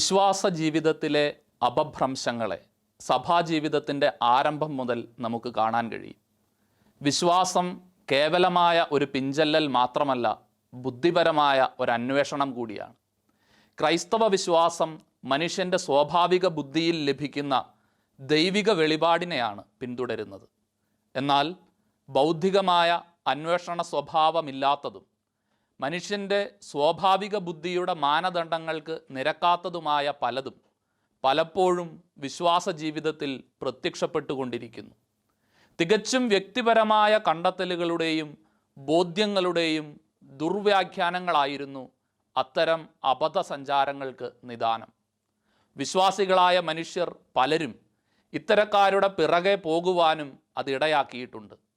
വിശ്വാസ ജീവിതത്തിലെ അപഭ്രംശങ്ങളെ സഭാജീവിതത്തിന്റെ ആരംഭം മുതൽ നമുക്ക് കാണാൻ കഴിയും. വിശ്വാസം കേവലമായ ഒരു പിഞ്ചല്ലൽ മാത്രമല്ല ബുദ്ധിപരമായ ഒരു അന്വേഷണം കൂടിയാണ്. ക്രൈസ്തവ വിശ്വാസം മനുഷ്യന്റെ സ്വാഭാവിക ബുദ്ധിയിൽ ലഭിക്കുന്ന ദൈവിക വെളിപാടിനെയാണ് പിന്തുടരുന്നത്. എന്നാൽ ബൗദ്ധികമായ അന്വേഷണ സ്വഭാവമില്ലാത്തതും മനുഷ്യന്റെ സ്വാഭാവിക ബുദ്ധിയുടെ മാനദണ്ഡങ്ങൾക്ക് നിരക്കാത്തതുമായ പലതും പലപ്പോഴും വിശ്വാസ ജീവിതത്തിൽ പ്രത്യക്ഷപ്പെട്ടുകൊണ്ടിരിക്കുന്നു. തികച്ചും വ്യക്തിപരമായ കണ്ടെത്തലുകളുടെയും ബോധ്യങ്ങളുടെയും ദുർവ്യാഖ്യാനങ്ങളായിരുന്നു അത്തരം അബദ്ധസഞ്ചാരങ്ങൾക്ക് നിദാനം. വിശ്വാസികളായ മനുഷ്യർ പലരും ഇത്തരക്കാരുടെ പിറകെ പോകുവാനും അതിടയാക്കിയിട്ടുണ്ട്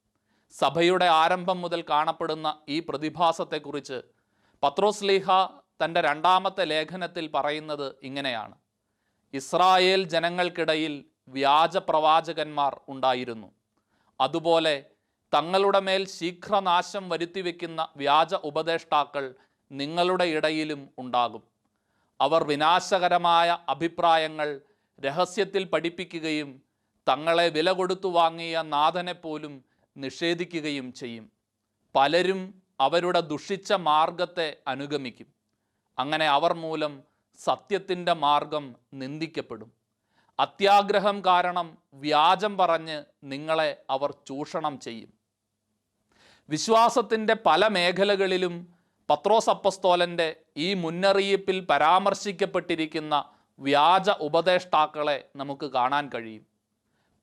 സഭയുടെ ആരംഭം മുതൽ കാണപ്പെടുന്ന ഈ പ്രതിഭാസത്തെക്കുറിച്ച് പത്രോസ്ലീഹ തന്റെ രണ്ടാമത്തെ ലേഖനത്തിൽ പറയുന്നത് ഇങ്ങനെയാണ്. ഇസ്രായേൽ ജനങ്ങൾക്കിടയിൽ വ്യാജ പ്രവാചകന്മാർ ഉണ്ടായിരുന്നു. അതുപോലെ തങ്ങളുടെ മേൽ ശീഘ്രനാശം വരുത്തിവെക്കുന്ന വ്യാജ ഉപദേഷ്ടാക്കൾ നിങ്ങളുടെ ഇടയിലും ഉണ്ടാകും. അവർ വിനാശകരമായ അഭിപ്രായങ്ങൾ രഹസ്യത്തിൽ പഠിപ്പിക്കുകയും തങ്ങളെ വില കൊടുത്തു വാങ്ങിയ നാഥനെപ്പോലും നിഷേധിക്കുകയും ചെയ്യും. പലരും അവരുടെ ദുഷിച്ച മാർഗത്തെ അനുഗമിക്കും. അങ്ങനെ അവർ മൂലം സത്യത്തിന്റെ മാർഗം നിന്ദിക്കപ്പെടും. അത്യാഗ്രഹം കാരണം വ്യാജം പറഞ്ഞ് നിങ്ങളെ അവർ ചൂഷണം ചെയ്യും. വിശ്വാസത്തിന്റെ പല മേഖലകളിലും പത്രോസ് അപ്പസ്തോലന്റെ ഈ മുന്നറിയിപ്പിൽ പരാമർശിക്കപ്പെട്ടിരിക്കുന്ന വ്യാജ ഉപദേഷ്ടാക്കളെ നമുക്ക് കാണാൻ കഴിയും.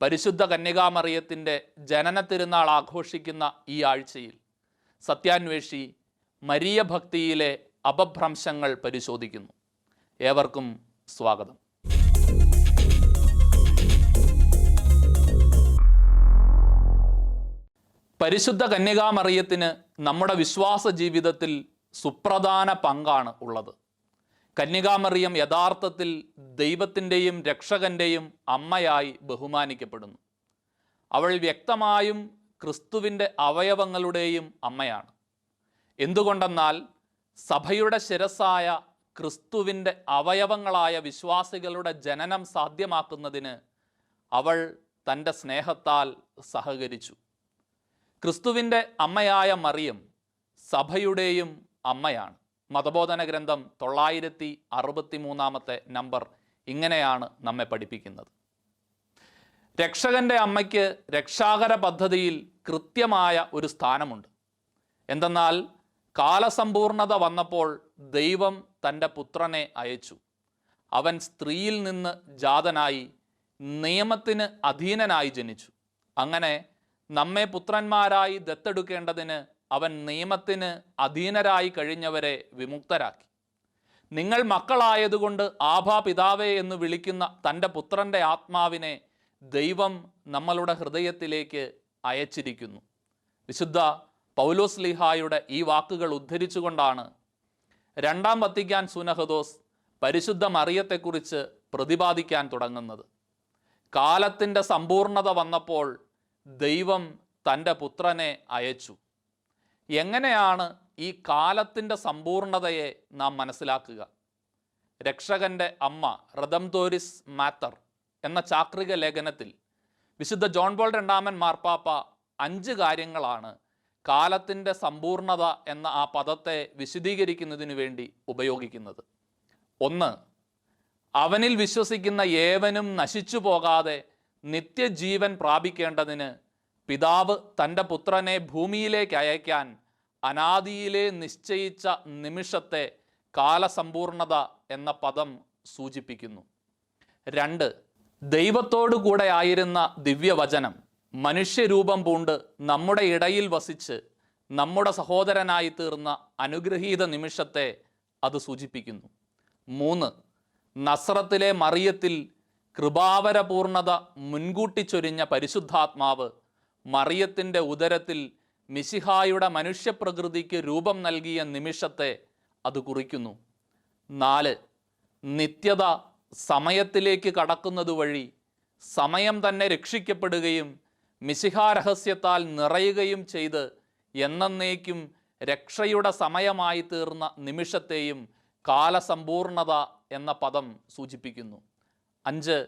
പരിശുദ്ധ കന്യകാമറിയത്തിന്റെ ജനന തിരുനാൾ ആഘോഷിക്കുന്ന ഈ ആഴ്ചയിൽ സത്യാന്വേഷി മരിയ ഭക്തിയിലെ അപഭ്രംശങ്ങൾ പരിശോധിക്കുന്നു. ഏവർക്കും സ്വാഗതം. പരിശുദ്ധ കന്യകാമറിയത്തിന് നമ്മുടെ വിശ്വാസ ജീവിതത്തിൽ സുപ്രധാന പങ്കാണ് ഉള്ളത്. കന്യകാമറിയം യഥാർത്ഥത്തിൽ ദൈവത്തിന്റെയും രക്ഷകന്റെയും അമ്മയായി ബഹുമാനിക്കപ്പെടുന്നു. അവൾ വ്യക്തമായും ക്രിസ്തുവിന്റെ അവയവങ്ങളുടെയും അമ്മയാണ്. എന്തുകൊണ്ടെന്നാൽ സഭയുടെ ശിരസായ ക്രിസ്തുവിന്റെ അവയവങ്ങളായ വിശ്വാസികളുടെ ജനനം സാധ്യമാക്കുന്നതിന് അവൾ തന്റെ സ്നേഹത്താൽ സഹകരിച്ചു. ക്രിസ്തുവിന്റെ അമ്മയായ മറിയം സഭയുടെയും അമ്മയാണ്. മതബോധന ഗ്രന്ഥം തൊള്ളായിരത്തി അറുപത്തി മൂന്നാമത്തെ നമ്പർ ഇങ്ങനെയാണ് നമ്മെ പഠിപ്പിക്കുന്നത്. രക്ഷകന്റെ അമ്മയ്ക്ക് രക്ഷാകര പദ്ധതിയിൽ കൃത്യമായ ഒരു സ്ഥാനമുണ്ട്. എന്തെന്നാൽ കാലസമ്പൂർണത വന്നപ്പോൾ ദൈവം തന്റെ പുത്രനെ അയച്ചു. അവൻ സ്ത്രീയിൽ നിന്ന് ജാതനായി നിയമത്തിന് അധീനനായി ജനിച്ചു. അങ്ങനെ നമ്മെ പുത്രന്മാരായി ദത്തെടുക്കേണ്ടതിന് അവൻ നിയമത്തിന് അധീനരായി കഴിഞ്ഞവരെ വിമുക്തരാക്കി. നിങ്ങൾ മക്കളായതുകൊണ്ട് ആഭാ പിതാവേ എന്ന് വിളിക്കുന്ന തന്റെ പുത്രന്റെ ആത്മാവിനെ ദൈവം നമ്മളുടെ ഹൃദയത്തിലേക്ക് അയച്ചിരിക്കുന്നു. വിശുദ്ധ പൗലോസ് ലിഹായുടെ ഈ വാക്കുകൾ ഉദ്ധരിച്ചുകൊണ്ടാണ് രണ്ടാം വത്തിക്കാൻ സുനഹദോസ് പരിശുദ്ധ മറിയത്തെക്കുറിച്ച് പ്രതിപാദിക്കാൻ തുടങ്ങുന്നത്. കാലത്തിന്റെ സമ്പൂർണത വന്നപ്പോൾ ദൈവം തന്റെ പുത്രനെ അയച്ചു. എങ്ങനെയാണ് ഈ കാലത്തിന്റെ സമ്പൂർണതയെ നാം മനസ്സിലാക്കുക? രക്ഷകന്റെ അമ്മ റദംതോരിസ് മാത്തർ എന്ന ചാക്രിക ലേഖനത്തിൽ വിശുദ്ധ ജോൺ ബോൾ രണ്ടാമൻ മാർപ്പാപ്പ അഞ്ച് കാര്യങ്ങളാണ് കാലത്തിന്റെ സമ്പൂർണത എന്ന ആ പദത്തെ വിശദീകരിക്കുന്നതിനു വേണ്ടി ഉപയോഗിക്കുന്നത്. ഒന്ന് അവനിൽ വിശ്വസിക്കുന്ന ഏവനും നശിച്ചു പോകാതെ നിത്യജീവൻ പ്രാപിക്കേണ്ടതിന് പിതാവ് തന്റെ പുത്രനെ ഭൂമിയിലേക്ക് അയക്കാൻ അനാദിയിലെ നിശ്ചയിച്ച നിമിഷത്തെ കാലസമ്പൂർണത എന്ന പദം സൂചിപ്പിക്കുന്നു. രണ്ട് ദൈവത്തോടു കൂടെ ആയിരുന്ന ദിവ്യവചനം മനുഷ്യരൂപം പൂണ്ട് നമ്മുടെ ഇടയിൽ വസിച്ച് നമ്മുടെ സഹോദരനായി തീർന്ന അനുഗ്രഹീത നിമിഷത്തെ അത് സൂചിപ്പിക്കുന്നു. മൂന്ന് നസ്രത്തിലെ മറിയത്തിൽ കൃപാവരപൂർണത മുൻകൂട്ടി ചൊരിഞ്ഞ പരിശുദ്ധാത്മാവ് മറിയത്തിന്റെ ഉദരത്തിൽ മിശിഹായുടെ മനുഷ്യപ്രകൃതിക്ക് രൂപം നൽകിയ നിമിഷത്തെ അത് കുറിക്കുന്നു. നാല് നിത്യത സമയത്തിലേക്ക് കടക്കുന്നത് വഴി സമയം തന്നെ രക്ഷിക്കപ്പെടുകയും മിശിഹാരഹസ്യത്താൽ നിറയുകയും ചെയ്ത് എന്നേക്കും രക്ഷയുടെ സമയമായി തീർന്ന നിമിഷത്തെയും കാലസമ്പൂർണത എന്ന പദം സൂചിപ്പിക്കുന്നു. അഞ്ച്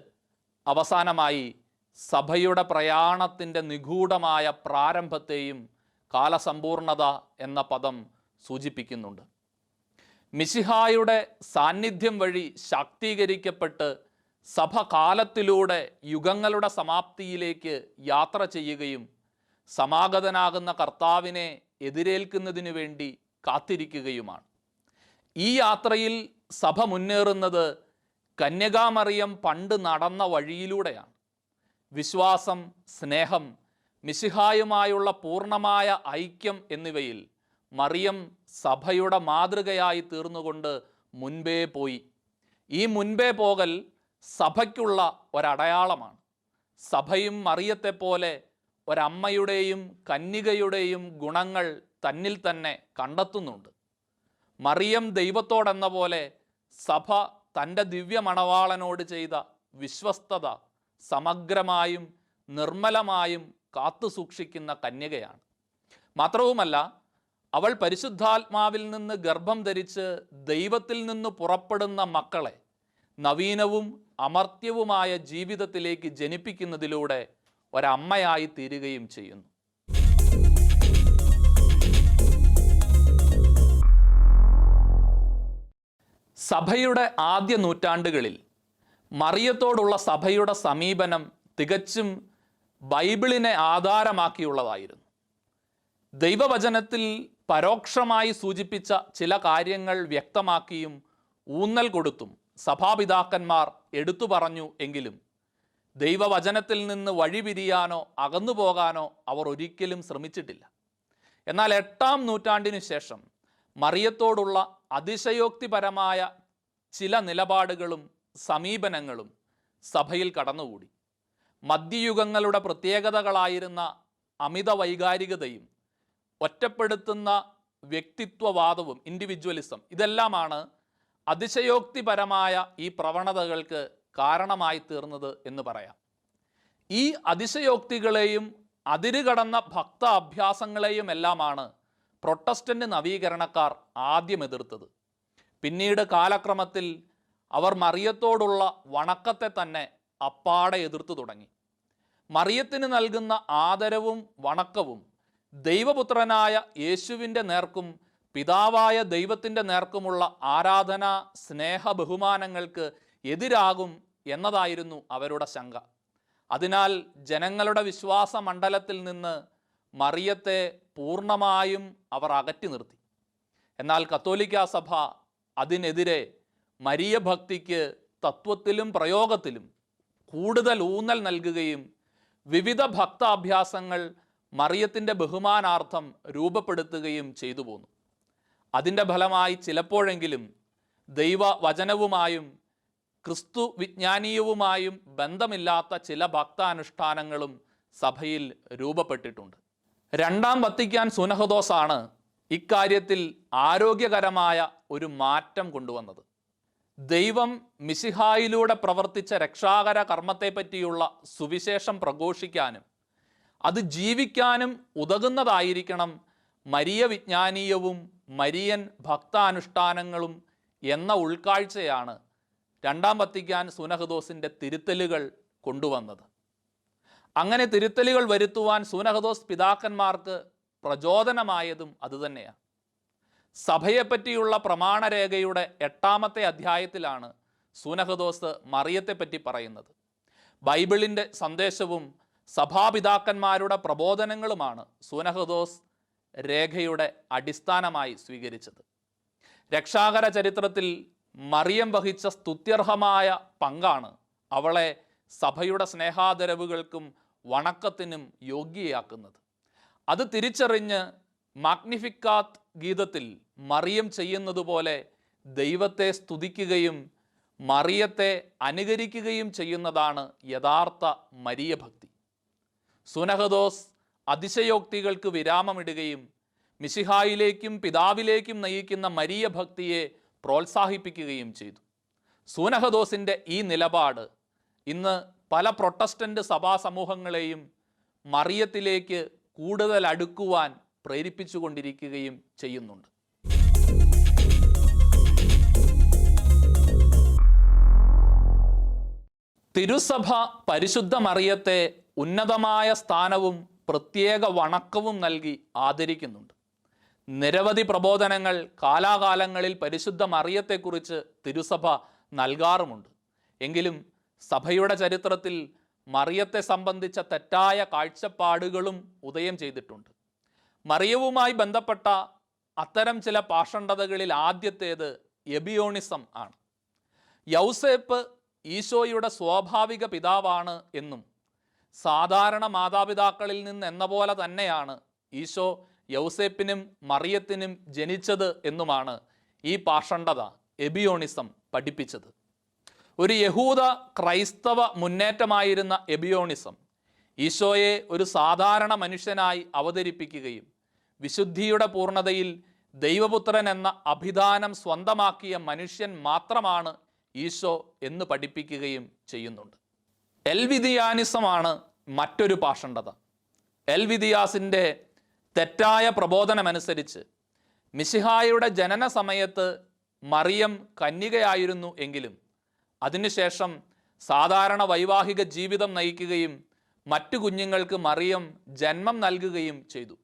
അവസാനമായി സഭയുടെ പ്രയാണത്തിന്റെ നിഗൂഢമായ പ്രാരംഭത്തെയും കാലസമ്പൂർണത എന്ന പദം സൂചിപ്പിക്കുന്നുണ്ട്. മിശിഹായുടെ സാന്നിധ്യം വഴി ശാക്തീകരിക്കപ്പെട്ട് സഭ കാലത്തിലൂടെ യുഗങ്ങളുടെ സമാപ്തിയിലേക്ക് യാത്ര ചെയ്യുകയും സമാഗതനാകുന്ന കർത്താവിനെ എതിരേൽക്കുന്നതിനു വേണ്ടി കാത്തിരിക്കുകയുമാണ്. ഈ യാത്രയിൽ സഭ മുന്നേറുന്നത് കന്യകാമറിയം പണ്ട് നടന്ന വഴിയിലൂടെയാണ്. വിശ്വാസം സ്നേഹം മിശിഹായുമായുള്ള പൂർണമായ ഐക്യം എന്നിവയിൽ മറിയം സഭയുടെ മാതൃകയായി തീർന്നുകൊണ്ട് മുൻപേ പോയി. ഈ മുൻപേ പോകൽ സഭയ്ക്കുള്ള ഒരടയാളമാണ്. സഭയും മറിയത്തെപ്പോലെ ഒരമ്മയുടെയും കന്യകയുടെയും ഗുണങ്ങൾ തന്നിൽ തന്നെ കണ്ടെത്തുന്നുണ്ട്. മറിയം ദൈവത്തോടെന്ന പോലെ സഭ തന്റെ ദിവ്യമണവാളനോട് ചെയ്ത വിശ്വസ്തത സമഗ്രമായും നിർമ്മലമായും കാത്തു സൂക്ഷിക്കുന്ന കന്യകയാണ്. മാത്രവുമല്ല അവൾ പരിശുദ്ധാത്മാവിൽ നിന്ന് ഗർഭം ധരിച്ച് ദൈവത്തിൽ നിന്ന് പുറപ്പെടുന്ന മക്കളെ നവീനവും അമർത്യവുമായ ജീവിതത്തിലേക്ക് ജനിപ്പിക്കുന്നതിലൂടെ ഒരമ്മയായി തീരുകയും ചെയ്യുന്നു. സഭയുടെ ആദ്യ നൂറ്റാണ്ടുകളിൽ മറിയത്തോടുള്ള സഭയുടെ സമീപനം തികച്ചും ബൈബിളിനെ ആധാരമാക്കിയുള്ളതായിരുന്നു. ദൈവവചനത്തിൽ പരോക്ഷമായി സൂചിപ്പിച്ച ചില കാര്യങ്ങൾ വ്യക്തമാക്കിയും ഊന്നൽ കൊടുത്തും സഭാപിതാക്കന്മാർ എടുത്തു പറഞ്ഞു എങ്കിലും ദൈവവചനത്തിൽ നിന്ന് വഴിപിരിയാനോ അകന്നു പോകാനോ അവർ ഒരിക്കലും ശ്രമിച്ചിട്ടില്ല. എന്നാൽ എട്ടാം നൂറ്റാണ്ടിനു ശേഷം മറിയത്തോടുള്ള അതിശയോക്തിപരമായ ചില നിലപാടുകളും സമീപനങ്ങളും സഭയിൽ കടന്നുകൂടി. മധ്യയുഗങ്ങളുടെ പ്രത്യേകതകളായിരുന്ന അമിത വൈകാരികതയും ഒറ്റപ്പെടുത്തുന്ന വ്യക്തിത്വവാദവും ഇൻഡിവിജ്വലിസം ഇതെല്ലാമാണ് അതിശയോക്തിപരമായ ഈ പ്രവണതകൾക്ക് കാരണമായി തീർന്നത് എന്ന് പറയാം. ഈ അതിശയോക്തികളെയും അതിരുകടന്ന ഭക്ത അഭ്യാസങ്ങളെയും എല്ലാമാണ് പ്രൊട്ടസ്റ്റന്റ് നവീകരണക്കാർ ആദ്യം എതിർത്തത്. പിന്നീട് കാലക്രമത്തിൽ അവർ മറിയത്തോടുള്ള വണക്കത്തെ തന്നെ അപ്പാടെ എതിർത്തു തുടങ്ങി. മറിയത്തിന് നൽകുന്ന ആദരവും വണക്കവും ദൈവപുത്രനായ യേശുവിന്റെ നേർക്കും പിതാവായ ദൈവത്തിന്റെ നേർക്കുമുള്ള ആരാധന സ്നേഹ ബഹുമാനങ്ങൾക്ക് എതിരാകും എന്നതായിരുന്നു അവരുടെ ശങ്ക. അതിനാൽ ജനങ്ങളുടെ വിശ്വാസ മണ്ഡലത്തിൽ നിന്ന് മറിയത്തെ പൂർണമായും അവർ അകറ്റി നിർത്തി. എന്നാൽ കത്തോലിക്ക സഭ അതിനെതിരെ മരിയ ഭക്തിക്ക് തത്വത്തിലും പ്രയോഗത്തിലും കൂടുതൽ ഊന്നൽ നൽകുകയും വിവിധ ഭക്താഭ്യാസങ്ങൾ മറിയത്തിന്റെ ബഹുമാനാർത്ഥം രൂപപ്പെടുത്തുകയും ചെയ്തു പോന്നു. അതിന്റെ ഫലമായി ചിലപ്പോഴെങ്കിലും ദൈവവചനവുമായും ക്രിസ്തു വിജ്ഞാനീയവുമായും ബന്ധമില്ലാത്ത ചില ഭക്താനുഷ്ഠാനങ്ങളും സഭയിൽ രൂപപ്പെട്ടിട്ടുണ്ട്. രണ്ടാം വത്തിക്കാൻ സുനഹദോസാണ് ഇക്കാര്യത്തിൽ ആരോഗ്യകരമായ ഒരു മാറ്റം കൊണ്ടുവന്നത്. ദൈവം മിശിഹായിലൂടെ പ്രവർത്തിച്ച രക്ഷാകര കർമ്മത്തെപ്പറ്റിയുള്ള സുവിശേഷം പ്രഘോഷിക്കാനും അത് ജീവിക്കാനും ഉതകുന്നതായിരിക്കണം മരിയ വിജ്ഞാനീയവും മരിയൻ ഭക്താനുഷ്ഠാനങ്ങളും എന്ന ഉൾക്കാഴ്ചയാണ് രണ്ടാം വത്തിക്കാൻ സുനഹദോസിന്റെ തിരുത്തലുകൾ കൊണ്ടുവന്നത്. അങ്ങനെ തിരുത്തലുകൾ വരുത്തുവാൻ സുനഹദോസ് പിതാക്കന്മാർക്ക് പ്രചോദനമായതും അതുതന്നെയാണ്. സഭയെപ്പറ്റിയുള്ള പ്രമാണരേഖയുടെ എട്ടാമത്തെ അധ്യായത്തിലാണ് സുനഹദോസ് മറിയത്തെപ്പറ്റി പറയുന്നത്. ബൈബിളിന്റെ സന്ദേശവും സഭാപിതാക്കന്മാരുടെ പ്രബോധനങ്ങളുമാണ് സൂനഹദോസ് രേഖയുടെ അടിസ്ഥാനമായി സ്വീകരിച്ചത്. രക്ഷാകര ചരിത്രത്തിൽ മറിയം വഹിച്ച സ്തുത്യർഹമായ പങ്കാണ് അവളെ സഭയുടെ സ്നേഹാദരവുകൾക്കും വണക്കത്തിനും യോഗ്യയാക്കുന്നത്. അത് തിരിച്ചറിഞ്ഞ് മാഗ്നിഫിക്കാത്ത് ഗീതത്തിൽ മറിയം ചെയ്യുന്നത് പോലെ ദൈവത്തെ സ്തുതിക്കുകയും മറിയത്തെ അനുകരിക്കുകയും ചെയ്യുന്നതാണ് യഥാർത്ഥ മരിയ ഭക്തി. സുനഹദോസ് അതിശയോക്തികൾക്ക് വിരാമമിടുകയും മിശിഹായിലേക്കും പിതാവിലേക്കും നയിക്കുന്ന മരിയ ഭക്തിയെ പ്രോത്സാഹിപ്പിക്കുകയും ചെയ്തു. സൂനഹദോസിന്റെ ഈ നിലപാട് ഇന്ന് പല പ്രൊട്ടസ്റ്റന്റ് സഭാ സമൂഹങ്ങളെയും മറിയത്തിലേക്ക് കൂടുതൽ അടുക്കുവാൻ പ്രേരിപ്പിച്ചുകൊണ്ടിരിക്കുകയും ചെയ്യുന്നുണ്ട്. തിരുസഭ പരിശുദ്ധ മറിയത്തെ ഉന്നതമായ സ്ഥാനവും പ്രത്യേക വണക്കവും നൽകി ആദരിക്കുന്നുണ്ട്. നിരവധി പ്രബോധനങ്ങൾ കാലാകാലങ്ങളിൽ പരിശുദ്ധ മറിയത്തെക്കുറിച്ച് തിരുസഭ നൽകാറുമുണ്ട്. എങ്കിലും സഭയുടെ ചരിത്രത്തിൽ മറിയത്തെ സംബന്ധിച്ച തെറ്റായ കാഴ്ചപ്പാടുകളും ഉദയം ചെയ്തിട്ടുണ്ട്. മറിയവുമായി ബന്ധപ്പെട്ട അത്തരം ചില പാഷണ്ഡതകളിൽ ആദ്യത്തേത് എബിയോണിസം ആണ്. യൗസേപ്പ് ഈശോയുടെ സ്വാഭാവിക പിതാവാണ് എന്നും സാധാരണ മാതാപിതാക്കളിൽ നിന്ന് എന്ന പോലെ തന്നെയാണ് ഈശോ യൗസേപ്പിനും മറിയത്തിനും ജനിച്ചത് എന്നുമാണ് ഈ പാഷണ്ഡത എബിയോണിസം പഠിപ്പിച്ചത്. ഒരു യഹൂദ ക്രൈസ്തവ മുന്നേറ്റമായിരുന്ന എബിയോണിസം ഈശോയെ ഒരു സാധാരണ മനുഷ്യനായി അവതരിപ്പിക്കുകയും വിശുദ്ധിയുടെ പൂർണതയിൽ ദൈവപുത്രൻ എന്ന അഭിധാനം സ്വന്തമാക്കിയ മനുഷ്യൻ മാത്രമാണ് ഈശോ എന്ന് പഠിപ്പിക്കുകയും ചെയ്യുന്നുണ്ട്. എൽ എൽവിദിയാനിസമാണ് മറ്റൊരു പാഷണ്ഡത. എൽ വിദിയാസിന്റെ തെറ്റായ പ്രബോധനമനുസരിച്ച് മിശിഹായുടെ ജനന സമയത്ത് മറിയം കന്യകയായിരുന്നു എങ്കിലും അതിനുശേഷം സാധാരണ വൈവാഹിക ജീവിതം നയിക്കുകയും മറ്റു കുഞ്ഞുങ്ങൾക്ക് മറിയം ജന്മം നൽകുകയും ചെയ്തു.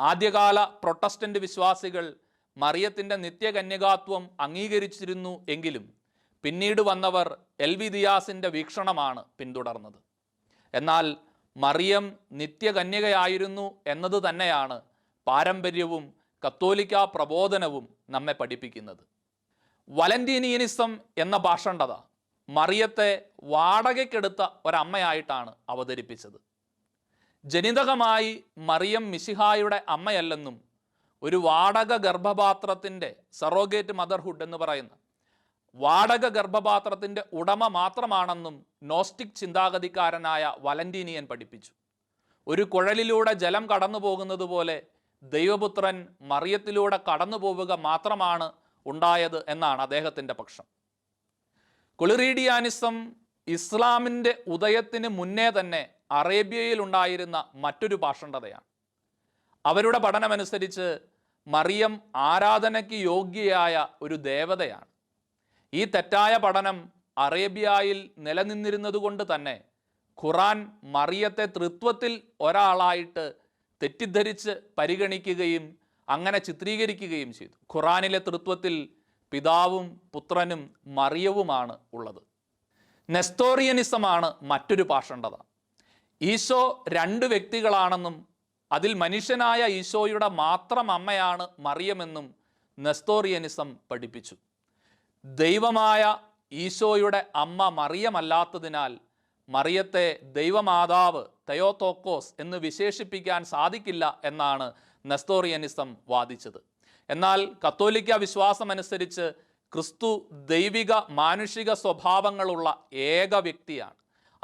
ആദ്യകാല പ്രൊട്ടസ്റ്റന്റ് വിശ്വാസികൾ മറിയത്തിന്റെ നിത്യകന്യകാത്വം അംഗീകരിച്ചിരുന്നു എങ്കിലും പിന്നീട് വന്നവർ എൽ വി ദിയാസിന്റെ വീക്ഷണമാണ് പിന്തുടർന്നത്. എന്നാൽ മറിയം നിത്യകന്യകയായിരുന്നു എന്നത് തന്നെയാണ് പാരമ്പര്യവും കത്തോലിക്ക പ്രബോധനവും നമ്മെ പഠിപ്പിക്കുന്നത്. വലന്റീനിയനിസം എന്ന ഭാഷണ്ടത മറിയത്തെ വാടകയ്ക്കെടുത്ത ഒരമ്മയായിട്ടാണ് അവതരിപ്പിച്ചത്. ജനിതകമായി മറിയം മിശിഹായുടെ അമ്മയല്ലെന്നും ഒരു വാടക ഗർഭപാത്രത്തിന്റെ സറോഗേറ്റ് മദർഹുഡ് എന്ന് പറയുന്ന വാടക ഗർഭപാത്രത്തിന്റെ ഉടമ മാത്രമാണെന്നും നോസ്റ്റിക് ചിന്താഗതിക്കാരനായ വലന്റീനിയൻ പഠിപ്പിച്ചു. ഒരു കുഴലിലൂടെ ജലം കടന്നു പോകുന്നത് പോലെ ദൈവപുത്രൻ മറിയത്തിലൂടെ കടന്നു പോവുക മാത്രമാണ് ഉണ്ടായത് എന്നാണ് അദ്ദേഹത്തിന്റെ പക്ഷം. കുളിറീഡിയാനിസം ഇസ്ലാമിന്റെ ഉദയത്തിന് മുന്നേ തന്നെ അറേബ്യയിൽ ഉണ്ടായിരുന്ന മറ്റൊരു പാഷണ്ഡതയാണ്. അവരുടെ പഠനമനുസരിച്ച് മറിയം ആരാധനയ്ക്ക് യോഗ്യയായ ഒരു ദേവതയാണ്. ഈ തെറ്റായ പഠനം അറേബ്യയിൽ നിലനിന്നിരുന്നതുകൊണ്ട് തന്നെ ഖുറാൻ മറിയത്തെ തൃത്വത്തിൽ ഒരാളായിട്ട് തെറ്റിദ്ധരിച്ച് പരിഗണിക്കുകയും അങ്ങനെ ചിത്രീകരിക്കുകയും ചെയ്തു. ഖുറാനിലെ തൃത്വത്തിൽ പിതാവും പുത്രനും മറിയവുമാണ് ഉള്ളത്. നെസ്തോറിയനിസമാണ് മറ്റൊരു പാഷണ്ഡത. ഈശോ രണ്ട് വ്യക്തികളാണെന്നും അതിൽ മനുഷ്യനായ ഈശോയുടെ മാത്രം അമ്മയാണ് മറിയമെന്നും നെസ്തോറിയനിസം പഠിപ്പിച്ചു. ദൈവമായ ഈശോയുടെ അമ്മ മറിയമല്ലാത്തതിനാൽ മറിയത്തെ ദൈവമാതാവ് തയോതോക്കോസ് എന്ന് വിശേഷിപ്പിക്കാൻ സാധിക്കില്ല എന്നാണ് നെസ്തോറിയനിസം വാദിച്ചത്. എന്നാൽ കത്തോലിക്ക വിശ്വാസമനുസരിച്ച് ക്രിസ്തു ദൈവിക മാനുഷിക സ്വഭാവങ്ങളുള്ള ഏക വ്യക്തിയാണ്.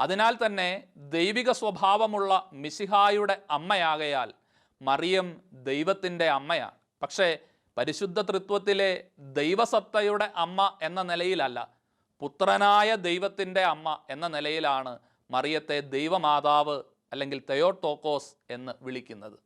അതിനാൽ തന്നെ ദൈവിക സ്വഭാവമുള്ള മിശിഹായുടെ അമ്മയാകയാൽ മറിയം ദൈവത്തിന്റെ അമ്മയാണ്. പക്ഷേ പരിശുദ്ധ തൃത്വത്തിലെ ദൈവസത്തയുടെ അമ്മ എന്ന നിലയിലല്ല പുത്രനായ ദൈവത്തിന്റെ അമ്മ എന്ന നിലയിലാണ് മറിയത്തെ ദൈവമാതാവ് അല്ലെങ്കിൽ തെയോട്ടോക്കോസ് എന്ന് വിളിക്കുന്നത്.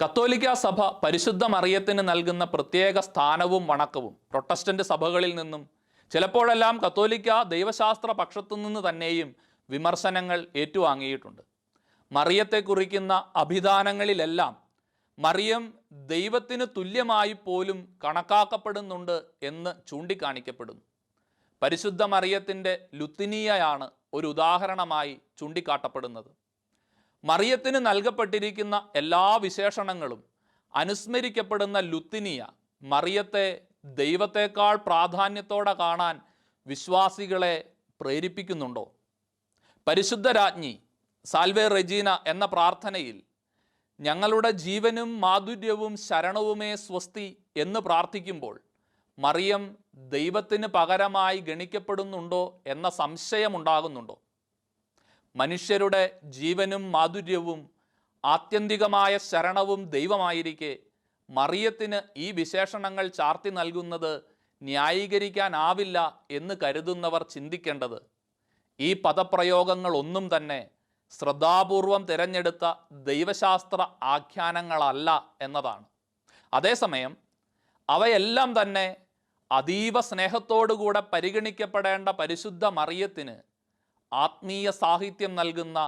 കത്തോലിക്ക സഭ പരിശുദ്ധ മറിയത്തിന് നൽകുന്ന പ്രത്യേക സ്ഥാനവും വണക്കവും പ്രൊട്ടസ്റ്റന്റ് സഭകളിൽ നിന്നും ചിലപ്പോഴെല്ലാം കത്തോലിക്ക ദൈവശാസ്ത്ര പക്ഷത്തു നിന്ന് തന്നെയും വിമർശനങ്ങൾ ഏറ്റുവാങ്ങിയിട്ടുണ്ട്. മറിയത്തെ കുറിക്കുന്ന അഭിധാനങ്ങളിലെല്ലാം മറിയം ദൈവത്തിന് തുല്യമായി പോലും കണക്കാക്കപ്പെടുന്നുണ്ട് എന്ന് ചൂണ്ടിക്കാണിക്കപ്പെടുന്നു. പരിശുദ്ധ മറിയത്തിന്റെ ലുത്തിനിയയാണ് ഒരു ഉദാഹരണമായി ചൂണ്ടിക്കാട്ടപ്പെടുന്നത്. മറിയത്തിന് നൽകപ്പെട്ടിരിക്കുന്ന എല്ലാ വിശേഷണങ്ങളും അനുസ്മരിക്കപ്പെടുന്ന ലുത്തിനിയ മറിയത്തെ ദൈവത്തെക്കാൾ പ്രാധാന്യത്തോടെ കാണാൻ വിശ്വാസികളെ പ്രേരിപ്പിക്കുന്നുണ്ടോ? പരിശുദ്ധ രാജ്ഞി സാൽവേ റെജീന എന്ന പ്രാർത്ഥനയിൽ ഞങ്ങളുടെ ജീവനും മാധുര്യവും ശരണവുമേ സ്വസ്തി എന്ന് പ്രാർത്ഥിക്കുമ്പോൾ മറിയം ദൈവത്തിന് പകരമായി ഗണിക്കപ്പെടുന്നുണ്ടോ എന്ന സംശയമുണ്ടാകുന്നുണ്ടോ? മനുഷ്യരുടെ ജീവനും മാധുര്യവും ആത്യന്തികമായ ശരണവും ദൈവമായിരിക്കെ മറിയത്തിന് ഈ വിശേഷണങ്ങൾ ചാർത്തി നൽകുന്നത് ന്യായീകരിക്കാനാവില്ല എന്ന് കരുതുന്നവർ ചിന്തിക്കേണ്ടത് ഈ പദപ്രയോഗങ്ങളൊന്നും തന്നെ ശ്രദ്ധാപൂർവം തിരഞ്ഞെടുത്ത ദൈവശാസ്ത്ര ആഖ്യാനങ്ങളല്ല എന്നതാണ്. അതേസമയം അവയെല്ലാം തന്നെ അതീവ സ്നേഹത്തോടുകൂടെ പരിഗണിക്കപ്പെടേണ്ട പരിശുദ്ധ മറിയത്തിന് ആത്മീയ സാഹിത്യം നൽകുന്ന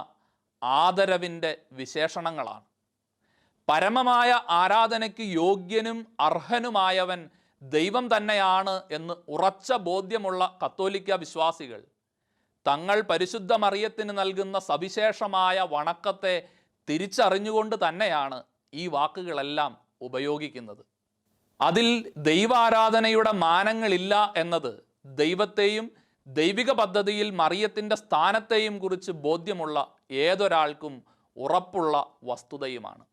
ആദരവിന്റെ വിശേഷണങ്ങളാണ്. പരമമായ ആരാധനയ്ക്ക് യോഗ്യനും അർഹനുമായവൻ ദൈവം തന്നെയാണ് എന്ന് ഉറച്ച ബോധ്യമുള്ള കത്തോലിക്ക വിശ്വാസികൾ തങ്ങൾ പരിശുദ്ധ മറിയത്തിന് നൽകുന്ന സവിശേഷമായ വണക്കത്തെ തിരിച്ചറിഞ്ഞുകൊണ്ട് തന്നെയാണ് ഈ വാക്കുകളെല്ലാം ഉപയോഗിക്കുന്നത്. അതിൽ ദൈവാരാധനയുടെ മാനങ്ങളില്ല എന്നത് ദൈവത്തെയും ദൈവിക പദ്ധതിയിൽ മറിയത്തിന്റെ സ്ഥാനത്തെയും കുറിച്ച് ബോധ്യമുള്ള ഏതൊരാൾക്കും ഉറപ്പുള്ള വസ്തുതയുമാണ്.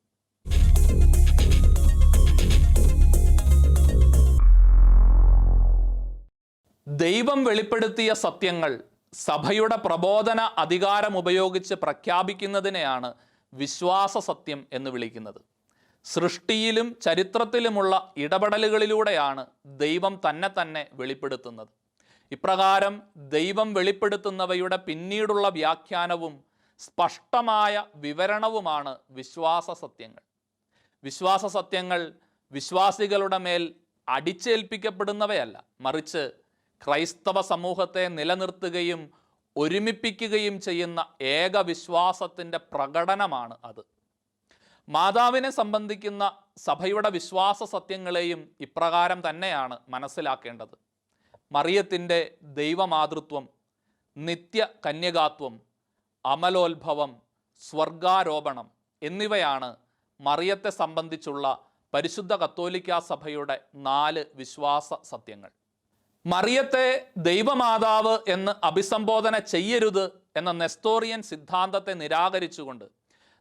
ദൈവം വെളിപ്പെടുത്തിയ സത്യങ്ങൾ സഭയുടെ പ്രബോധന അധികാരം ഉപയോഗിച്ച് പ്രഖ്യാപിക്കുന്നതിനെയാണ് വിശ്വാസ സത്യം എന്ന് വിളിക്കുന്നത്. സൃഷ്ടിയിലും ചരിത്രത്തിലുമുള്ള ഇടപെടലുകളിലൂടെയാണ് ദൈവം തന്നെ തന്നെ വെളിപ്പെടുത്തുന്നത്. ഇപ്രകാരം ദൈവം വെളിപ്പെടുത്തുന്നവയുടെ പിന്നീടുള്ള വ്യാഖ്യാനവും സ്പഷ്ടമായ വിവരണവുമാണ് വിശ്വാസ സത്യങ്ങൾ. വിശ്വാസ സത്യങ്ങൾ വിശ്വാസികളുടെ മേൽ അടിച്ചേൽപ്പിക്കപ്പെടുന്നവയല്ല മറിച്ച് ക്രൈസ്തവ സമൂഹത്തെ നിലനിർത്തുകയും ഒരുമിപ്പിക്കുകയും ചെയ്യുന്ന ഏക വിശ്വാസത്തിന്റെ പ്രകടനമാണ് അത്. മാതാവിനെ സംബന്ധിക്കുന്ന സഭയുടെ വിശ്വാസ സത്യങ്ങളെയും ഇപ്രകാരം തന്നെയാണ് മനസ്സിലാക്കേണ്ടത്. മറിയത്തിന്റെ ദൈവമാതൃത്വം നിത്യ കന്യകാത്വം അമലോത്ഭവം സ്വർഗാരോപണം എന്നിവയാണ് മറിയത്തെ സംബന്ധിച്ചുള്ള പരിശുദ്ധ കത്തോലിക്കാ സഭയുടെ നാല് വിശ്വാസ സത്യങ്ങൾ. മറിയത്തെ ദൈവമാതാവ് എന്ന് അഭിസംബോധന ചെയ്യരുത് എന്ന നെസ്തോറിയൻ സിദ്ധാന്തത്തെ നിരാകരിച്ചുകൊണ്ട്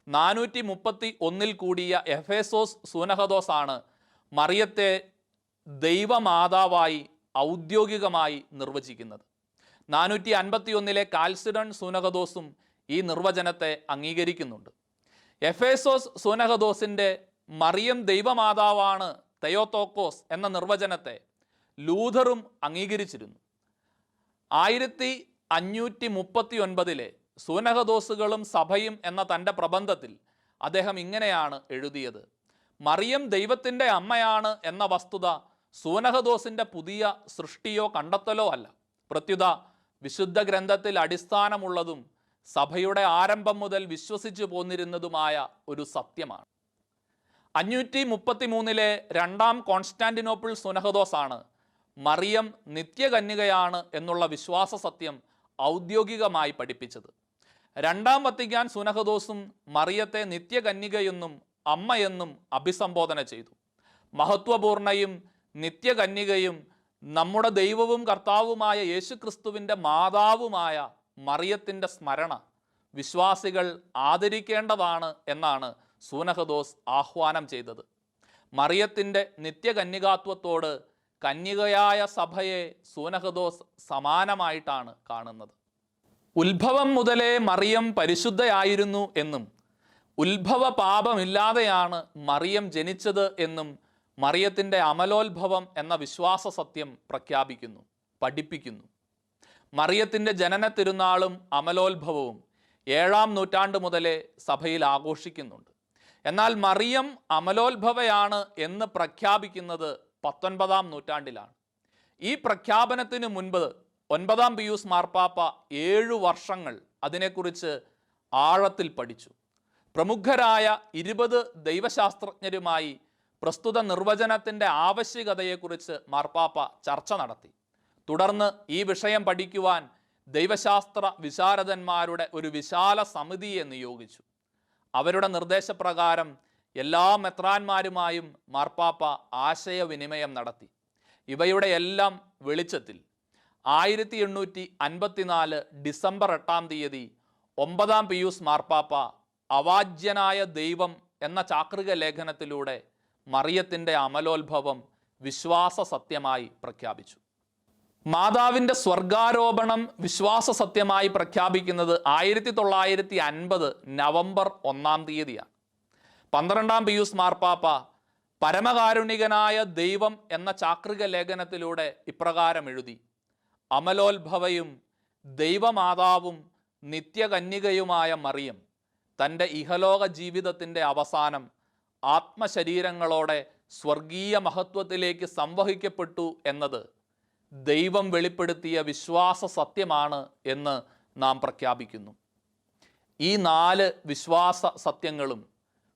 നാനൂറ്റി മുപ്പത്തി ഒന്നിൽ കൂടിയ എഫേസോസ് സൂനഹദോസ് ആണ് മറിയത്തെ ദൈവമാതാവായി ഔദ്യോഗികമായി നിർവചിക്കുന്നത്. നാനൂറ്റി അൻപത്തി ഒന്നിലെ കാൽസിഡൺ സൂനഹദോസും ഈ നിർവചനത്തെ അംഗീകരിക്കുന്നുണ്ട്. എഫേസോസ് സൂനഹദോസിന്റെ മറിയം ദൈവമാതാവാണ് തെയോത്തോക്കോസ് എന്ന നിർവചനത്തെ ലൂഥറും അംഗീകരിച്ചിരുന്നു. ആയിരത്തി അഞ്ഞൂറ്റി മുപ്പത്തി ഒൻപതിലെ സൂനഹദോസുകളും സഭയും എന്ന തന്റെ പ്രബന്ധത്തിൽ അദ്ദേഹം ഇങ്ങനെയാണ് എഴുതിയത്. മറിയം ദൈവത്തിന്റെ അമ്മയാണ് എന്ന വസ്തുത സൂനഹദോസിന്റെ പുതിയ സൃഷ്ടിയോ കണ്ടെത്തലോ അല്ല. പ്രത്യുത വിശുദ്ധ ഗ്രന്ഥത്തിൽ അടിസ്ഥാനമുള്ളതും സഭയുടെ ആരംഭം മുതൽ വിശ്വസിച്ചു പോന്നിരുന്നതുമായ ഒരു സത്യമാണ്. അഞ്ഞൂറ്റി മുപ്പത്തി മൂന്നിലെ രണ്ടാം കോൺസ്റ്റാന്റിനോപ്പിൾ സുനഹദോസാണ് മറിയം നിത്യകന്യകയാണ് എന്നുള്ള വിശ്വാസ സത്യം ഔദ്യോഗികമായി പഠിപ്പിച്ചത്. രണ്ടാം വത്തിക്കാൻ സുനഹദോസും മറിയത്തെ നിത്യകന്യകയെന്നും അമ്മയെന്നും അഭിസംബോധന ചെയ്തു. മഹത്വപൂർണയും നിത്യകന്യകയും നമ്മുടെ ദൈവവും കർത്താവുമായ യേശുക്രിസ്തുവിന്റെ മാതാവുമായ മറിയത്തിന്റെ സ്മരണ വിശ്വാസികൾ ആദരിക്കേണ്ടതാണ് എന്നാണ് സൂനഹദോസ് ആഹ്വാനം ചെയ്തത്. മറിയത്തിന്റെ നിത്യകന്യകാത്വത്തോട് കന്യകയായ സഭയെ സൂനഹദോസ് സമാനമായിട്ടാണ് കാണുന്നത്. ഉത്ഭവം മുതലേ മറിയം പരിശുദ്ധയായിരുന്നു എന്നും ഉത്ഭവ പാപമില്ലാതെയാണ് മറിയം ജനിച്ചത് എന്നും മറിയത്തിന്റെ അമലോത്ഭവം എന്ന വിശ്വാസ സത്യം പ്രഖ്യാപിക്കുന്നു പഠിപ്പിക്കുന്നു. മറിയത്തിന്റെ ജനന തിരുനാളും അമലോത്ഭവവും ഏഴാം നൂറ്റാണ്ട് മുതലേ സഭയിൽ ആഘോഷിക്കുന്നുണ്ട്. എന്നാൽ മറിയം അമലോത്ഭവയാണ് എന്ന് പ്രഖ്യാപിക്കുന്നത് പത്തൊൻപതാം നൂറ്റാണ്ടിലാണ്. ഈ പ്രഖ്യാപനത്തിന് മുൻപ് ഒൻപതാം പിയൂസ് മാർപ്പാപ്പ ഏഴു വർഷങ്ങൾ അതിനെക്കുറിച്ച് ആഴത്തിൽ പഠിച്ചു. പ്രമുഖരായ ഇരുപത് ദൈവശാസ്ത്രജ്ഞരുമായി പ്രസ്തുത നിർവചനത്തിന്റെ ആവശ്യകതയെക്കുറിച്ച് മാർപ്പാപ്പ ചർച്ച നടത്തി. തുടർന്ന് ഈ വിഷയം പഠിക്കുവാൻ ദൈവശാസ്ത്ര വിശാരദന്മാരുടെ ഒരു വിശാല സമിതിയെ നിയോഗിച്ചു. അവരുടെ നിർദ്ദേശപ്രകാരം എല്ലാ മെത്രാന്മാരുമായും മാർപ്പാപ്പ ആശയവിനിമയം നടത്തി. ഇവയുടെ എല്ലാം വെളിച്ചത്തിൽ ആയിരത്തി എണ്ണൂറ്റി അൻപത്തിനാല് ഡിസംബർ എട്ടാം തീയതി ഒമ്പതാം പിയൂസ് മാർപ്പാപ്പ അവാജ്യനായ ദൈവം എന്ന ചാക്രിക ലേഖനത്തിലൂടെ മറിയത്തിന്റെ അമലോത്ഭവം വിശ്വാസ സത്യമായി പ്രഖ്യാപിച്ചു. മാതാവിന്റെ സ്വർഗാരോപണം വിശ്വാസ സത്യമായി പ്രഖ്യാപിക്കുന്നത് ആയിരത്തി തൊള്ളായിരത്തി അൻപത് നവംബർ ഒന്നാം തീയതിയാണ്. പന്ത്രണ്ടാം പിയൂസ് മാർപ്പാപ്പ പരമകാരുണികനായ ദൈവം എന്ന ചാക്രിക ലേഖനത്തിലൂടെ ഇപ്രകാരം എഴുതി. അമലോത്ഭവയും ദൈവമാതാവും നിത്യകന്യകയുമായ മറിയം തന്റെ ഇഹലോക ജീവിതത്തിന്റെ അവസാനം ആത്മശരീരങ്ങളോടെ സ്വർഗീയ മഹത്വത്തിലേക്ക് സംവഹിക്കപ്പെട്ടു എന്നത് ദൈവം വെളിപ്പെടുത്തിയ വിശ്വാസ സത്യമാണ് എന്ന് നാം പ്രഖ്യാപിക്കുന്നു. ഈ നാല് വിശ്വാസ സത്യങ്ങളും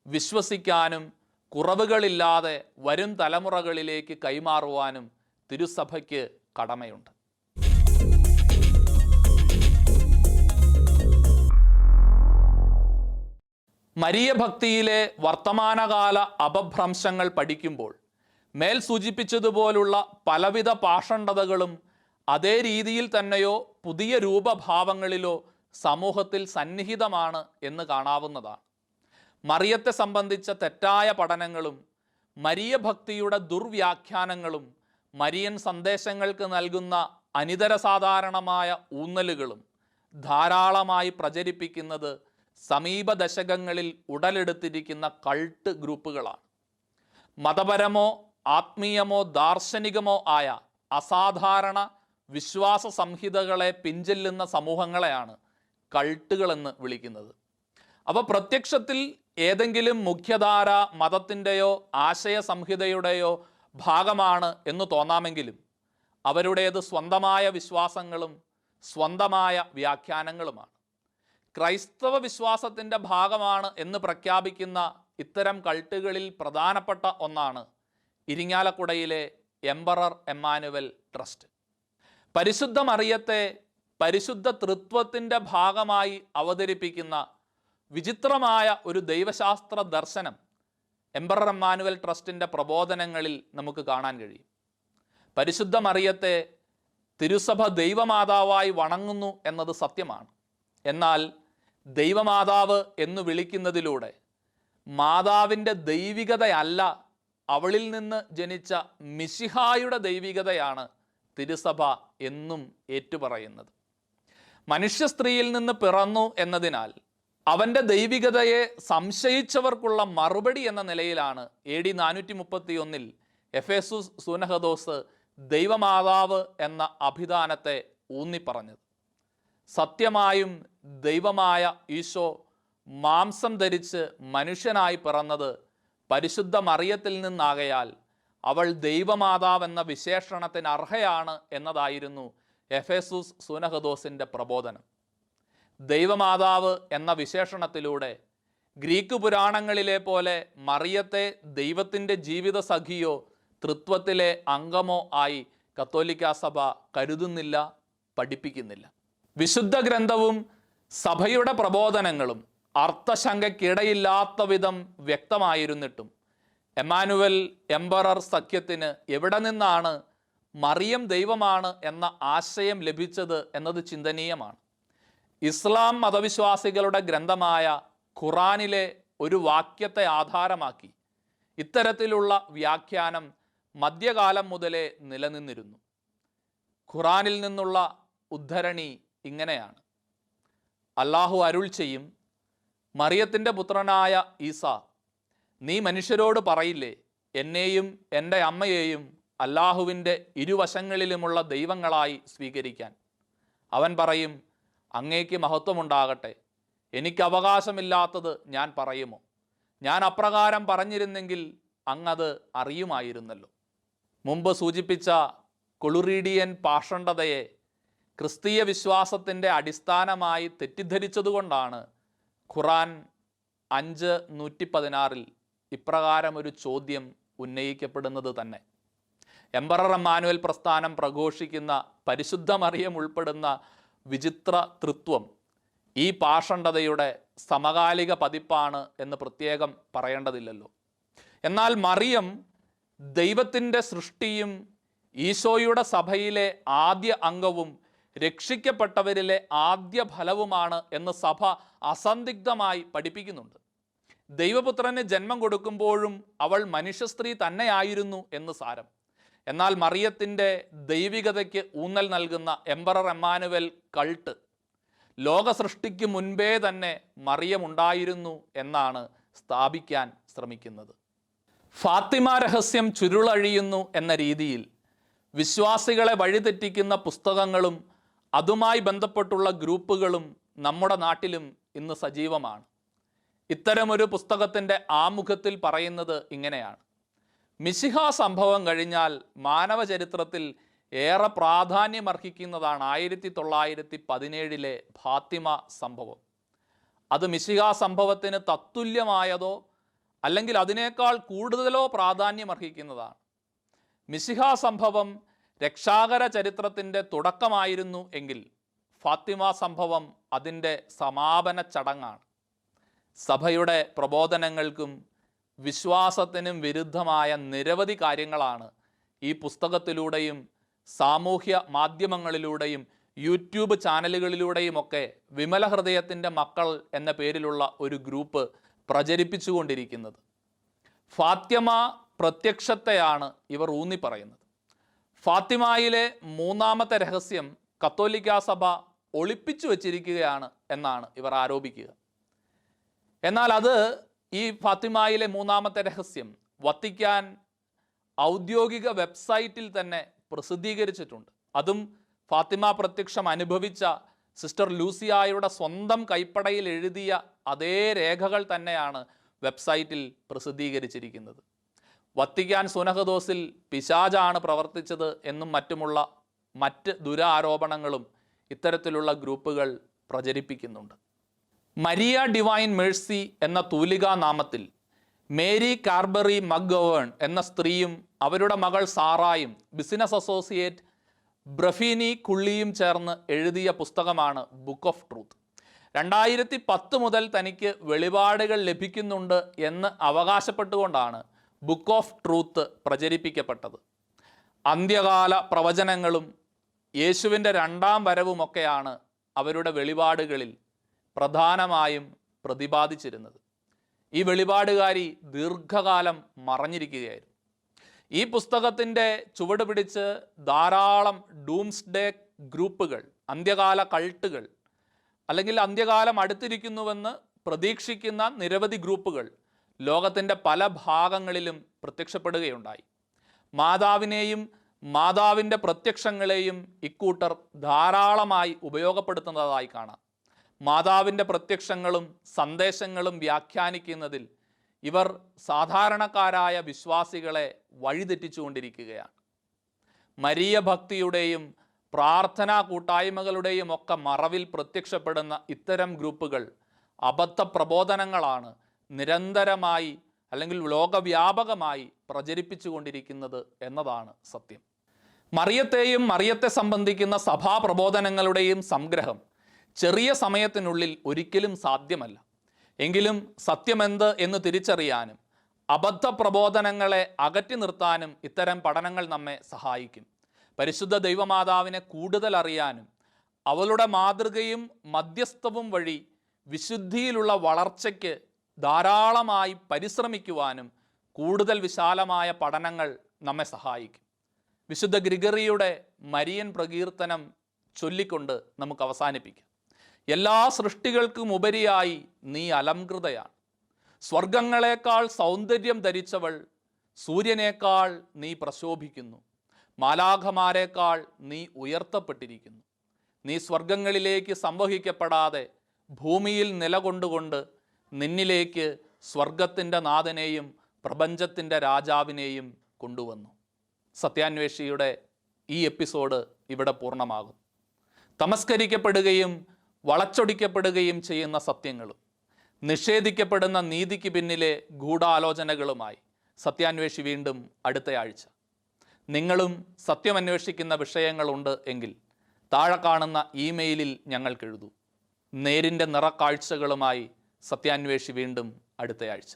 വിശ്വസിക്കാനും കുറവുകളില്ലാതെ വരും തലമുറകളിലേക്ക് കൈമാറുവാനും തിരുസഭയ്ക്ക് കടമയുണ്ട്. മരിയ ഭക്തിയിലെ വർത്തമാനകാല അപഭ്രംശങ്ങൾ പഠിക്കുമ്പോൾ മേൽ സൂചിപ്പിച്ചതുപോലുള്ള പലവിധ പാഷണ്ഡതകളും അതേ രീതിയിൽ തന്നെയോ പുതിയ രൂപഭാവങ്ങളിലോ സമൂഹത്തിൽ സന്നിഹിതമാണ് എന്ന് കാണാവുന്നതാണ്. മറിയത്തെ സംബന്ധിച്ച തെറ്റായ പഠനങ്ങളും മരിയ ഭക്തിയുടെ ദുർവ്യാഖ്യാനങ്ങളും മരിയൻ സന്ദേശങ്ങൾക്ക് നൽകുന്ന അനിതര സാധാരണമായ ഊന്നലുകളും ധാരാളമായി പ്രചരിപ്പിക്കുന്നത് സമീപ ദശകങ്ങളിൽ ഉടലെടുത്തിരിക്കുന്ന കൾട്ട് ഗ്രൂപ്പുകളാണ്. മതപരമോ ആത്മീയമോ ദാർശനികമോ ആയ അസാധാരണ വിശ്വാസ സംഹിതകളെ പിഞ്ചെല്ലുന്ന സമൂഹങ്ങളെയാണ് കൾട്ടുകളെന്ന് വിളിക്കുന്നത്. അപ്പോൾ പ്രത്യക്ഷത്തിൽ ഏതെങ്കിലും മുഖ്യധാര മതത്തിന്റെയോ ആശയ സംഹിതയുടെയോ ഭാഗമാണ് എന്ന് തോന്നാമെങ്കിലും അവരുടേത് സ്വന്തമായ വിശ്വാസങ്ങളും സ്വന്തമായ വ്യാഖ്യാനങ്ങളുമാണ്. ക്രൈസ്തവ വിശ്വാസത്തിന്റെ ഭാഗമാണ് എന്ന് പ്രഖ്യാപിക്കുന്ന ഇത്തരം കൾട്ടുകളിൽ പ്രധാനപ്പെട്ട ഒന്നാണ് ഇരിങ്ങാലക്കുടയിലെ എംബറർ എമ്മാനുവൽ ട്രസ്റ്റ്. പരിശുദ്ധ മറിയത്തെ പരിശുദ്ധ തൃത്വത്തിന്റെ ഭാഗമായി അവതരിപ്പിക്കുന്ന വിചിത്രമായ ഒരു ദൈവശാസ്ത്ര ദർശനം എംബറർ എമ്മാനുവൽ ട്രസ്റ്റിന്റെ പ്രബോധനങ്ങളിൽ നമുക്ക് കാണാൻ കഴിയും. പരിശുദ്ധ മറിയത്തെ തിരുസഭ ദൈവമാതാവായി വണങ്ങുന്നു എന്നത് സത്യമാണ്. എന്നാൽ ദൈവമാതാവ് എന്ന് വിളിക്കുന്നതിലൂടെ മാതാവിന്റെ ദൈവികതയല്ല അവളിൽ നിന്ന് ജനിച്ച മിശിഹായുടെ ദൈവികതയാണ് തിരുസഭ എന്നും ഏറ്റുപറയുന്നത്. മനുഷ്യ സ്ത്രീയിൽ നിന്ന് പിറന്നു എന്നതിനാൽ അവന്റെ ദൈവികതയെ സംശയിച്ചവർക്കുള്ള മറുപടി എന്ന നിലയിലാണ് എ ഡി നാനൂറ്റി മുപ്പത്തി ഒന്നിൽ എഫേസുസ് സുനഹദോസ് ദൈവമാതാവ് എന്ന അഭിധാനത്തെ ഊന്നിപ്പറഞ്ഞത്. സത്യമായും ദൈവമായ ഈശോ മാംസം ധരിച്ച് മനുഷ്യനായി പിറന്നത് പരിശുദ്ധ മറിയത്തിൽ നിന്നാകയാൽ അവൾ ദൈവമാതാവെന്ന വിശേഷണത്തിന് അർഹയാണ് എന്നതായിരുന്നു എഫേസുസ് സുനഹദോസിന്റെ പ്രബോധനം. ദൈവമാതാവ് എന്ന വിശേഷണത്തിലൂടെ ഗ്രീക്ക് പുരാണങ്ങളിലെ പോലെ മറിയത്തെ ദൈവത്തിന്റെ ജീവിത സഖിയോ തൃത്വത്തിലെ അംഗമോ ആയി കത്തോലിക്ക സഭ കരുതുന്നില്ല പഠിപ്പിക്കുന്നില്ല. വിശുദ്ധ ഗ്രന്ഥവും സഭയുടെ പ്രബോധനങ്ങളും അർത്ഥശങ്കയ്ക്കിടയില്ലാത്ത വിധം വ്യക്തമായിരുന്നിട്ടും എമാനുവൽ എംബറർ സഖ്യത്തിന് എവിടെ നിന്നാണ് മറിയം ദൈവമാണ് എന്ന ആശയം ലഭിച്ചത് എന്നത് ചിന്തനീയമാണ്. ഇസ്ലാം മതവിശ്വാസികളുടെ ഗ്രന്ഥമായ ഖുറാനിലെ ഒരു വാക്യത്തെ ആധാരമാക്കി ഇത്തരത്തിലുള്ള വ്യാഖ്യാനം മധ്യകാലം മുതലേ നിലനിന്നിരുന്നു. ഖുറാനിൽ നിന്നുള്ള ഉദ്ധരണി ഇങ്ങനെയാണ്. അള്ളാഹു അരുൾ ചെയ്യും മറിയത്തിന്റെ പുത്രനായ ഈസ നീ മനുഷ്യരോട് പറയില്ലേ എന്നെയും എന്റെ അമ്മയെയും അല്ലാഹുവിന്റെ ഇരുവശങ്ങളിലുമുള്ള ദൈവങ്ങളായി സ്വീകരിക്കാൻ? അവൻ പറയും അങ്ങേക്ക് മഹത്വമുണ്ടാകട്ടെ. എനിക്ക് അവകാശമില്ലാത്തത് ഞാൻ പറയുമോ? ഞാൻ അപ്രകാരം പറഞ്ഞിരുന്നെങ്കിൽ അങ്ങത് അറിയുമായിരുന്നല്ലോ. മുമ്പ് സൂചിപ്പിച്ച കൊളുറീഡിയൻ പാഷണ്ഡതയെ ക്രിസ്തീയ വിശ്വാസത്തിന്റെ അടിസ്ഥാനമായി തെറ്റിദ്ധരിച്ചതുകൊണ്ടാണ് ഖുറാൻ അഞ്ച് നൂറ്റി പതിനാറിൽ ഇപ്രകാരം ഒരു ചോദ്യം ഉന്നയിക്കപ്പെടുന്നത് തന്നെ. എംബറർ മാനുവൽ പ്രസ്ഥാനം പ്രഘോഷിക്കുന്ന പരിശുദ്ധ മറിയം ഉൾപ്പെടുന്ന വിചിത്ര തൃത്വം ഈ പാഷണ്ഡതയുടെ സമകാലിക പതിപ്പാണ് എന്ന് പ്രത്യേകം പറയേണ്ടതില്ലല്ലോ. എന്നാൽ മറിയം ദൈവത്തിന്റെ സൃഷ്ടിയും ഈശോയുടെ സഭയിലെ ആദ്യ അംഗവും രക്ഷിക്കപ്പെട്ടവരിലെ ആദ്യ ഫലവുമാണ് എന്ന് സഭ അസന്ദിഗ്ധമായി പഠിപ്പിക്കുന്നുണ്ട്. ദൈവപുത്രന് ജന്മം കൊടുക്കുമ്പോഴും അവൾ മനുഷ്യസ്ത്രീ തന്നെയായിരുന്നു എന്ന് സാരം. എന്നാൽ മറിയത്തിന്റെ ദൈവികതയ്ക്ക് ഊന്നൽ നൽകുന്ന എംബറർ എമ്മാനുവൽ കൾട്ട് ലോക സൃഷ്ടിക്ക് മുൻപേ തന്നെ മറിയമുണ്ടായിരുന്നു എന്നാണ് സ്ഥാപിക്കാൻ ശ്രമിക്കുന്നത്. ഫാത്തിമ രഹസ്യം ചുരുളഴിയുന്നു എന്ന രീതിയിൽ വിശ്വാസികളെ വഴിതെറ്റിക്കുന്ന പുസ്തകങ്ങളും അതുമായി ബന്ധപ്പെട്ടുള്ള ഗ്രൂപ്പുകളും നമ്മുടെ നാട്ടിലും ഇന്ന് സജീവമാണ്. ഇത്തരമൊരു പുസ്തകത്തിന്റെ ആമുഖത്തിൽ പറയുന്നത് ഇങ്ങനെയാണ്. മിശിഹ സംഭവം കഴിഞ്ഞാൽ മാനവ ചരിത്രത്തിൽ ഏറെ പ്രാധാന്യമർഹിക്കുന്നതാണ് ആയിരത്തി തൊള്ളായിരത്തി പതിനേഴിലെ ഫാത്തിമ സംഭവം. അത് മിശിഹ സംഭവത്തിന് തത്തുല്യമായതോ അല്ലെങ്കിൽ അതിനേക്കാൾ കൂടുതലോ പ്രാധാന്യമർഹിക്കുന്നതാണ്. മിശിഹ സംഭവം രക്ഷാകര ചരിത്രത്തിന്റെ തുടക്കമായിരുന്നു എങ്കിൽ ഫാത്തിമ സംഭവം അതിന്റെ സമാപന ചടങ്ങാണ്. സഭയുടെ പ്രബോധനങ്ങൾക്കും വിശ്വാസത്തിനും വിരുദ്ധമായ നിരവധി കാര്യങ്ങളാണ് ഈ പുസ്തകത്തിലൂടെയും സാമൂഹ്യ മാധ്യമങ്ങളിലൂടെയും യൂട്യൂബ് ചാനലുകളിലൂടെയുമൊക്കെ വിമല ഹൃദയത്തിന്റെ മക്കൾ എന്ന പേരിലുള്ള ഒരു ഗ്രൂപ്പ് പ്രചരിപ്പിച്ചുകൊണ്ടിരിക്കുന്നത്. ഫാത്തിമ പ്രത്യക്ഷത്തെയാണ് ഇവർ ഊന്നി പറയുന്നത് ഫാത്തിമയിലെ മൂന്നാമത്തെ രഹസ്യം കത്തോലിക്ക സഭ ഒളിപ്പിച്ചു വച്ചിരിക്കുകയാണ് എന്നാണ് ഇവർ ആരോപിക്കുക. എന്നാൽ അത് ഈ ഫാത്തിമയിലെ മൂന്നാമത്തെ രഹസ്യം വത്തിക്കാൻ ഔദ്യോഗിക വെബ്സൈറ്റിൽ തന്നെ പ്രസിദ്ധീകരിച്ചിട്ടുണ്ട്. അതും ഫാത്തിമ പ്രത്യക്ഷം അനുഭവിച്ച സിസ്റ്റർ ലൂസിയായുടെ സ്വന്തം കൈപ്പടയിൽ എഴുതിയ അതേ രേഖകൾ തന്നെയാണ് വെബ്സൈറ്റിൽ പ്രസിദ്ധീകരിച്ചിരിക്കുന്നത്. വത്തിക്കാൻ സുനഹദോസിൽ പിശാജാണ് പ്രവർത്തിച്ചത് എന്നും മറ്റുമുള്ള മറ്റ് ദുരാരോപണങ്ങളും ഇത്തരത്തിലുള്ള ഗ്രൂപ്പുകൾ പ്രചരിപ്പിക്കുന്നുണ്ട്. മരിയ ഡിവൈൻ മേഴ്സി എന്ന തൂലികാ നാമത്തിൽ മേരി കാർബറി മക്ഗവേൺ എന്ന സ്ത്രീയും അവരുടെ മകൾ സാറായും ബിസിനസ് അസോസിയേറ്റ് ബ്രഫീനി കുള്ളിയും ചേർന്ന് എഴുതിയ പുസ്തകമാണ് ബുക്ക് ഓഫ് ട്രൂത്ത് രണ്ടായിരത്തി പത്ത് മുതൽ തനിക്ക് വെളിപാടുകൾ ലഭിക്കുന്നുണ്ട് എന്ന് അവകാശപ്പെട്ടുകൊണ്ടാണ് ബുക്ക് ഓഫ് ട്രൂത്ത് പ്രചരിപ്പിക്കപ്പെട്ടത്. അന്ത്യകാല പ്രവചനങ്ങളും യേശുവിന്റെ രണ്ടാം വരവുമൊക്കെയാണ് അവരുടെ വെളിപാടുകളിൽ പ്രധാനമായും പ്രതിപാദിച്ചിരുന്നത്. ഈ വെളിപാടുകാരി ദീർഘകാലം മറഞ്ഞിരിക്കുകയായിരുന്നു. ഈ പുസ്തകത്തിന്റെ ചുവട് പിടിച്ച് ധാരാളം ഡൂംസ്ഡേ ഗ്രൂപ്പുകൾ അന്ത്യകാല കൾട്ടുകൾ അല്ലെങ്കിൽ അന്ത്യകാലം അടുത്തിരിക്കുന്നുവെന്ന് പ്രതീക്ഷിക്കുന്ന നിരവധി ഗ്രൂപ്പുകൾ ലോകത്തിന്റെ പല ഭാഗങ്ങളിലും പ്രത്യക്ഷപ്പെടുകയുണ്ടായി. മാതാവിനെയും മാതാവിന്റെ പ്രത്യക്ഷങ്ങളെയും ഇക്കൂട്ടർ ധാരാളമായി ഉപയോഗപ്പെടുത്തുന്നതായി കാണാം. മാതാവിന്റെ പ്രത്യക്ഷങ്ങളും സന്ദേശങ്ങളും വ്യാഖ്യാനിക്കുന്നതിൽ ഇവർ സാധാരണക്കാരായ വിശ്വാസികളെ വഴിതെറ്റിച്ചുകൊണ്ടിരിക്കുകയാണ്. മരിയ ഭക്തിയുടെയും പ്രാർത്ഥനാ കൂട്ടായ്മകളുടെയും ഒക്കെ മറവിൽ പ്രത്യക്ഷപ്പെടുന്ന ഇത്തരം ഗ്രൂപ്പുകൾ അബദ്ധ പ്രബോധനങ്ങളാണ് നിരന്തരമായി അല്ലെങ്കിൽ ലോകവ്യാപകമായി പ്രചരിപ്പിച്ചുകൊണ്ടിരിക്കുന്നത് എന്നതാണ് സത്യം. മറിയത്തെയും മറിയത്തെ സംബന്ധിക്കുന്ന സഭാ പ്രബോധനങ്ങളുടെയും സംഗ്രഹം ചെറിയ സമയത്തിനുള്ളിൽ ഒരിക്കലും സാധ്യമല്ല. എങ്കിലും സത്യമെന്ത് എന്ന് തിരിച്ചറിയാനും അബദ്ധ പ്രബോധനങ്ങളെ അകറ്റി നിർത്താനും ഇത്തരം പഠനങ്ങൾ നമ്മെ സഹായിക്കും. പരിശുദ്ധ ദൈവമാതാവിനെ കൂടുതൽ അറിയാനും അവളുടെ മാതൃകയും മധ്യസ്ഥവും വഴി വിശുദ്ധിയിലുള്ള വളർച്ചയ്ക്ക് ധാരാളമായി പരിശ്രമിക്കുവാനും കൂടുതൽ വിശാലമായ പഠനങ്ങൾ നമ്മെ സഹായിക്കും. വിശുദ്ധ ഗ്രിഗറിയുടെ മരിയൻ പ്രകീർത്തനം ചൊല്ലിക്കൊണ്ട് നമുക്ക് അവസാനിപ്പിക്കാം. എല്ലാ സൃഷ്ടികൾക്കും ഉപരിയായി നീ അലംകൃതയാണ്. സ്വർഗങ്ങളെക്കാൾ സൗന്ദര്യം ധരിച്ചവൾ സൂര്യനേക്കാൾ നീ പ്രശോഭിക്കുന്നു. മാലാഖമാരെക്കാൾ നീ ഉയർത്തപ്പെട്ടിരിക്കുന്നു. നീ സ്വർഗങ്ങളിലേക്ക് സംവഹിക്കപ്പെടാതെ ഭൂമിയിൽ നിലകൊണ്ടുകൊണ്ട് നിന്നിലേക്ക് സ്വർഗത്തിന്റെ നാഥനെയും പ്രപഞ്ചത്തിന്റെ രാജാവിനെയും കൊണ്ടുവന്നു. സത്യാന്വേഷിയുടെ ഈ എപ്പിസോഡ് ഇവിടെ പൂർണമാകും. തമസ്കരിക്കപ്പെടുകയും വളച്ചൊടിക്കപ്പെടുകയും ചെയ്യുന്ന സത്യങ്ങളും നിഷേധിക്കപ്പെടുന്ന നീതിക്ക് പിന്നിലെ ഗൂഢാലോചനകളുമായി സത്യാന്വേഷി വീണ്ടും അടുത്തയാഴ്ച നിങ്ങളും സത്യമന്വേഷിക്കുന്ന വിഷയങ്ങളുണ്ട് എങ്കിൽ താഴെ കാണുന്ന ഇമെയിലിൽ ഞങ്ങൾക്കെഴുതൂ നേരിന്റെ നിറക്കാഴ്ചകളുമായി സത്യാന്വേഷി വീണ്ടും അടുത്തയാഴ്ച